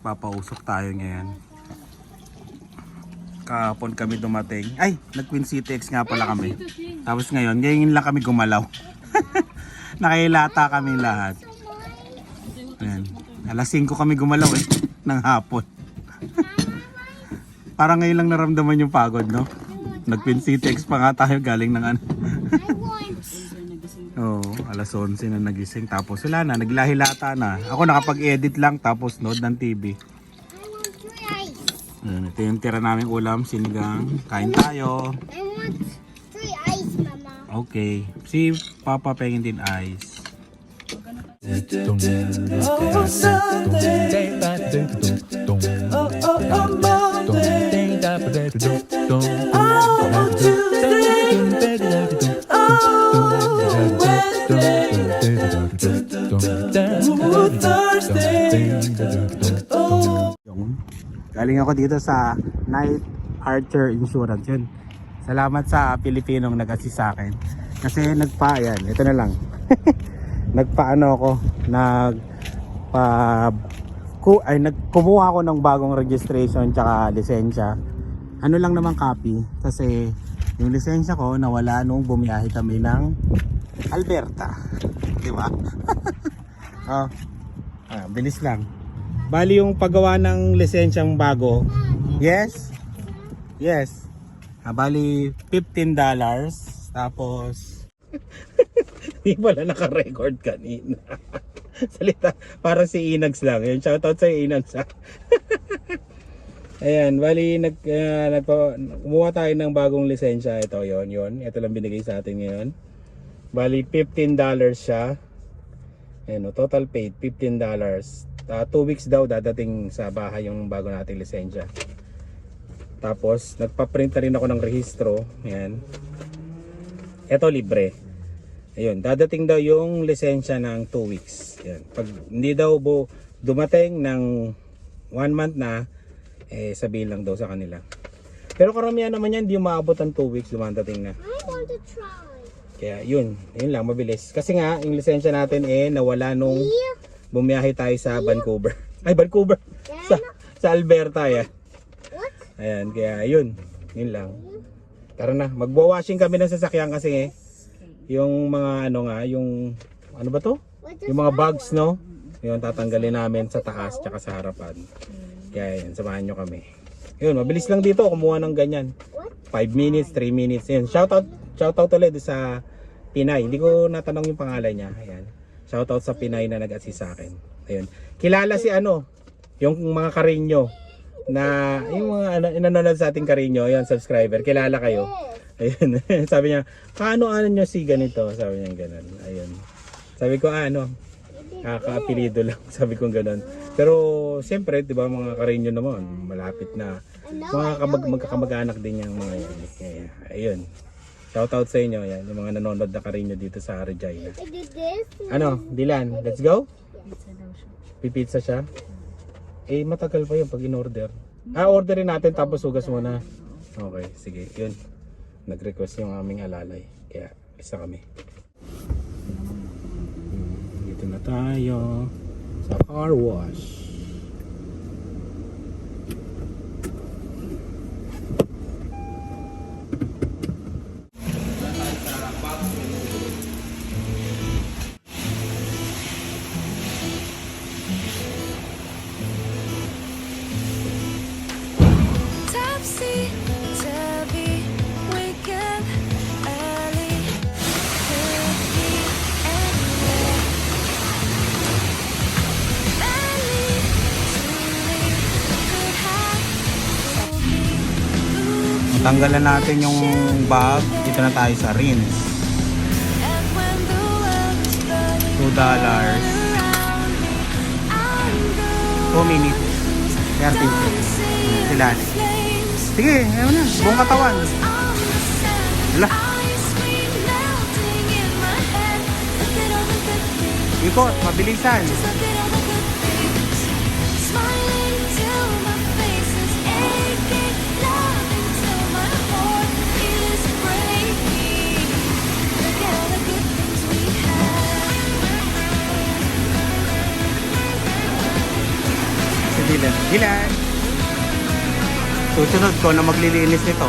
Papausok tayo ngayon. Kahapon kami dumating. Ay, nag Queen City X nga pala kami. Tapos ngayon, ngayon lang kami gumalaw. Nakilata kami lahat. Ayan. Alas 5 kami gumalaw eh, ng hapon. Parang ngayon lang naramdaman yung pagod, no? Nag Queen City X pa nga tayo galing ng ano. Oo, alas 11 na nagising. Tapos wala na, naglahilata na. Ako nakapag-edit lang tapos nood ng TV. I want. Ayan, ito yung tira namin ulam, sinigang. Kain tayo. I want three ice, Mama. Okay. Si Papa pengin din ice. Yung, galing ako dito sa Night Archer Insurance yun. Salamat sa Pilipinong nag-assist sa akin. Kasi nagpa, yan, ito na lang. Nagpaano ako, nag pa ku, ay nagkumuha ako ng bagong registration tsaka lisensya. Ano lang naman copy kasi yung lisensya ko nawala nung bumiyahe kami ng Alberta. Di ba? oh. Ah, bilis lang. Bali yung paggawa ng lisensyang bago. Yes? Yes. Ah, bali $15 tapos Hindi pala naka-record kanina. Salita, parang si Inags lang. Yun, shoutout sa Inags. Ayan, bali nag, uh, nagpa, kumuha tayo ng bagong lisensya. Ito, yon yon Ito lang binigay sa atin ngayon. Bali, $15 siya. Ayan, o, total paid, $15. Uh, two weeks daw dadating sa bahay yung bago nating lisensya. Tapos, nagpa-print na rin ako ng rehistro. Ayan. Ito, libre. Ayun, dadating daw yung lisensya ng 2 weeks. Yan. Pag hindi daw bu dumating ng 1 month na, eh sabihin lang daw sa kanila. Pero karamihan naman yan, hindi maabot ang 2 weeks, dumadating na. I want to try. Kaya yun, yun lang, mabilis. Kasi nga, yung lisensya natin eh, nawala nung Here. Bumiyahe tayo sa Vancouver. Ay, Vancouver! Sa, sa Alberta, ya. What? Ayan, kaya yun. Yun lang. Tara na, magwa-washing kami ng sasakyan kasi eh. Yung mga ano nga, yung ano ba to? Yung mga bags, no? Yung tatanggalin namin sa taas tsaka sa harapan. Kaya yun, samahan nyo kami. Yun, mabilis lang dito kumuha ng ganyan. What? 5 minutes, 3 minutes. Yun, shoutout, shoutout ulit sa Pinay. Hindi ko natanong yung pangalan niya. Ayan. Shoutout sa Pinay na nag-assist sa akin. Ayun. Kilala si ano, yung mga karinyo na yung mga ano, nanonood sa ating karinyo, yung subscriber, kilala kayo. Ayun. Sabi niya, paano ano nyo si ganito? Sabi niya ganun. Ayun. Sabi ko, ah, ano, kakaapilido lang. Sabi ko ganun. Pero, siyempre, di ba, mga karinyo naman, malapit na. Mga kamag magkakamag-anak din yung mga yan. Kaya, ayun. Shoutout sa inyo, yan. Yung mga nanonood na karinyo dito sa Regina. Ano, Dilan, let's go? Pipizza siya? Eh, matagal pa yun pag in-order. Ah, orderin natin tapos hugas muna. Okay, sige, yun. Nag-request yung aming alalay. Kaya, isa kami. Dito na tayo sa car wash. Tanggalan natin yung bag. Dito na tayo sa rinse. And when the world is burning $2. around me, I'm 2 minutes. 30 going to see Sila. Sige, ayun na. Buong katawan. On the sand, Susunod ko na maglilinis nito.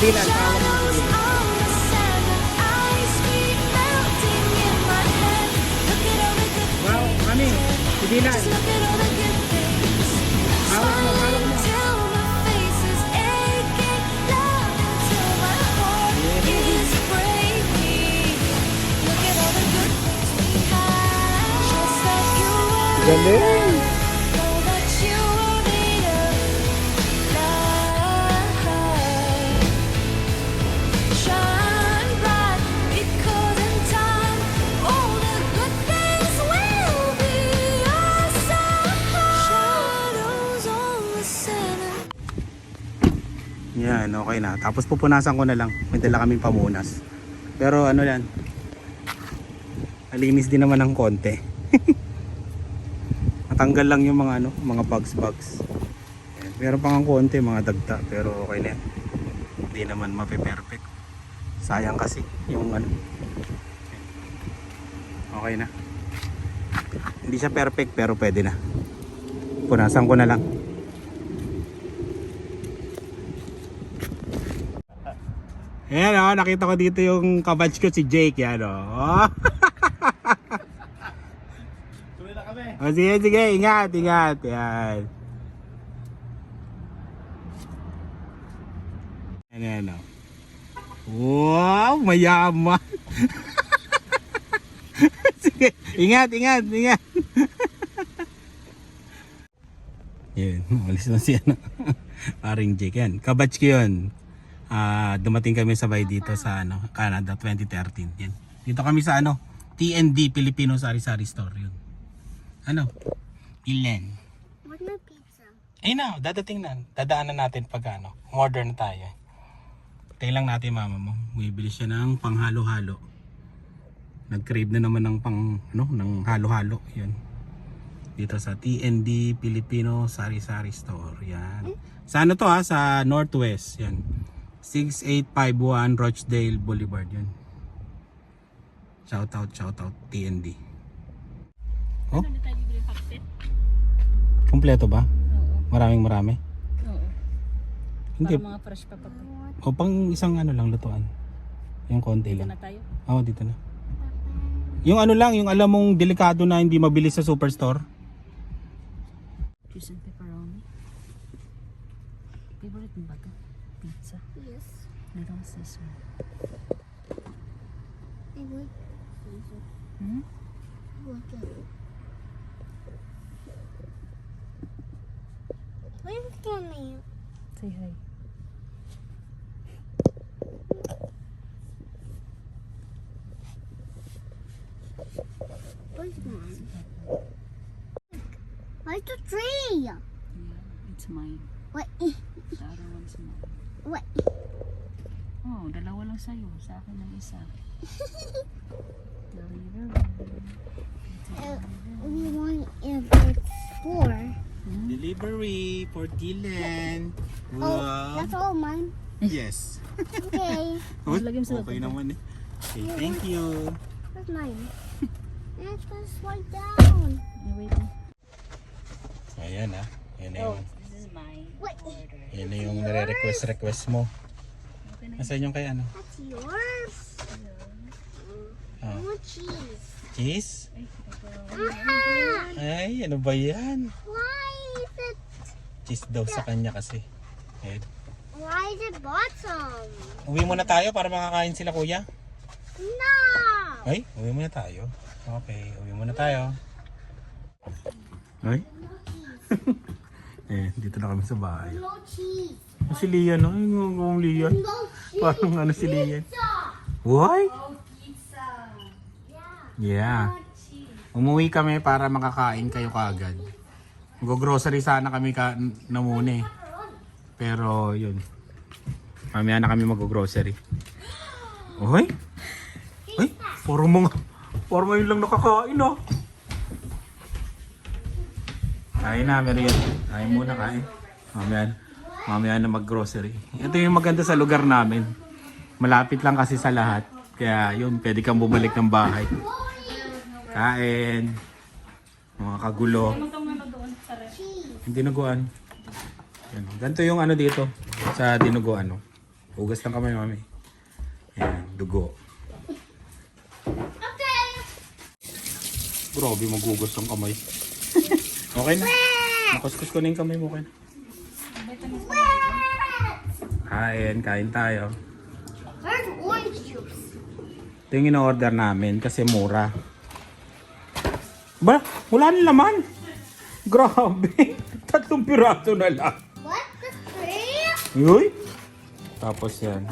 At all the good Wow, mami! Si Dylan! Just look at all the good things. Hawak mo, hawak mo. Smiling Yan, okay na. Tapos pupunasan ko na lang. May dala kaming pamunas. Pero ano yan. Malinis din naman ng konti. Matanggal lang yung mga ano, mga bugs bugs. Meron pang ang konti, mga dagta. Pero okay na yan. Hindi naman mape-perfect. Sayang kasi yung ano. Okay na. Hindi siya perfect pero pwede na. Punasan ko na lang. Ayan o, nakita ko dito yung kabatch ko si Jake. Yan o. Tuloy na kami. O sige, sige. Ingat, ingat. Yan. Yan, yan o. Wow, mayaman. sige, ingat, ingat, ingat. Yun, umalis na siya. No? Paring Jake yan. Kabatch ko yun. Ah, dumating kami sabay dito sa ano, Canada 2013. Yan. Dito kami sa ano, TND Filipino Sari Sari Store yun. Ano? Where's my pizza? Ay na, dadating na. Dadaanan natin pag ano, order na tayo. Tayo lang natin mama mo. Bibili siya ng panghalo-halo. Nag-crave na naman ng pang ano, ng halo-halo. 'Yun. Dito sa TND Filipino Sari Sari Store. Yan. Sa ano to ha? Sa Northwest. Yan. 6851 Rochdale Boulevard. Yun. Shout out, shout out TND. Oh? Kompleto ba? Maraming marami? Oo. Hindi. Para mga fresh pa pa. O pang isang ano lang lutuan. Yung konti Dito lang. na tayo. Oo, dito na. Yung ano lang, yung alam mong delikado na hindi mabili sa superstore. Cheese and pepperoni. Favorite mo ba ito? Pizza. Yes. Merong Caesar. I like Hmm? I like it. Where's Tommy? Say hi. Where's mine? Where's the tree? Yeah, it's mine. What? The other one's mine. What? Oh, dalawa lang sa'yo. Sa akin ang isa. Uh, we want a bird four. Delivery for Dylan. Oh, that's all mine. Yes. Okay, sa okay naman eh. Okay, thank you. that's mine. And it's gonna slide down. Wait. Ayan ah. Yan na Oh, What? Order. yan na yung nare-request request mo. Nasaan yung kay ano? That's yours. I Ah, want cheese. cheese? Ah, Ay, ano ba yan? why is it? Cheese daw sa kanya kasi. Ayan. Why is it bottom? Uwi muna tayo para makakain sila kuya. No. Ay, uwi muna tayo. Okay, uwi muna tayo. Ay? Eh, dito na kami sa bahay. No cheese. Si Lian, no? Yung yung Lian. No cheese. Parang ano si Lian. Pizza. Why? Pizza. Yeah. Yeah. Umuwi kami para makakain kayo kaagad. Mag-grocery sana kami ka na muna eh. Pero yun. Mamaya na kami mag-grocery. Oy? Ay, puro mga, puro mga yun lang nakakain ah. Kain na, meron yan. Kain muna, kain. Mamaya, mamaya na mag-grocery. Ito yung maganda sa lugar namin. Malapit lang kasi sa lahat. Kaya yun, pwede kang bumalik ng bahay. Kain. Mga kagulo. Yung dinuguan. Yan. Ganito yung ano dito sa dinuguan. No? Hugas lang kamay, mami. Yan, dugo. Okay. Grabe, maghugas ng kamay. Okay na. Nakuskus ko na yung kamay mo. Okay na. Kain, kain tayo. Where's orange juice? Ito yung in-order namin kasi mura. Ba? Wala na laman. Grabe. Tatlong piraso na lang. What the frick? Uy. Tapos yan.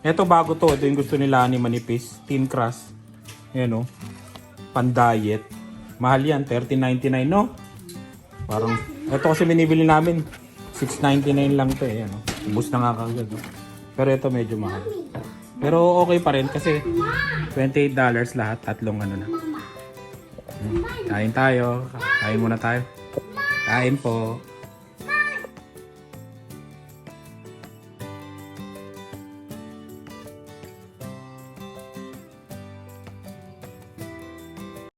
Ito bago to. Ito yung gusto nila ni Manipis. Thin crust. Yan o. Pan-diet. Mahal yan. 13.99 no? Parang, ito kasi binibili namin. 6.99 lang to eh. Ano? Ubus na nga kagad. Pero ito medyo mahal. Pero okay pa rin kasi $28 lahat. Tatlong ano na. Kain tayo. Kain muna tayo. Kain po.